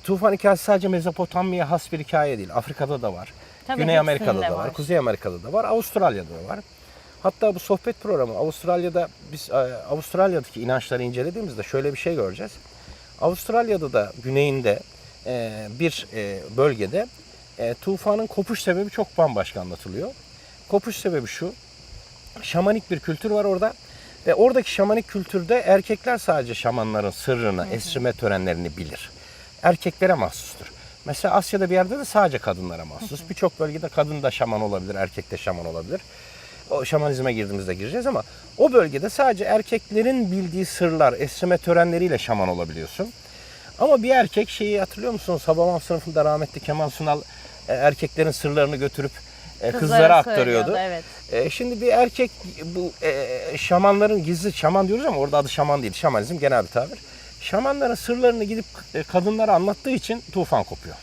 Tufan hikayesi sadece Mezopotamya'ya has bir hikaye değil. Afrika'da da var. Tabii Güney Amerika'da da var. var. Kuzey Amerika'da da var. Avustralya'da da var. Hatta bu sohbet programı Avustralya'da biz e, Avustralya'daki inançları incelediğimizde şöyle bir şey göreceğiz. Avustralya'da da güneyinde e, bir e, bölgede e, tufanın kopuş sebebi çok bambaşka anlatılıyor. Kopuş sebebi şu. Şamanik bir kültür var orada. Ve oradaki şamanik kültürde erkekler sadece şamanların sırrını, esrime törenlerini bilir. Erkeklere mahsustur. Mesela Asya'da bir yerde de sadece kadınlara mahsus. Birçok bölgede kadın da şaman olabilir, erkek de şaman olabilir. O şamanizme girdiğimizde gireceğiz ama o bölgede sadece erkeklerin bildiği sırlar, esrime törenleriyle şaman olabiliyorsun. Ama bir erkek şeyi hatırlıyor musunuz? Hababam sınıfında rahmetli Kemal Sunal e, erkeklerin sırlarını götürüp e, kızlara, aktarıyordu. Evet. E, şimdi bir erkek bu e, şamanların gizli şaman diyoruz ama orada adı şaman değil. Şamanizm genel bir tabir. Şamanların sırlarını gidip e, kadınlara anlattığı için tufan kopuyor.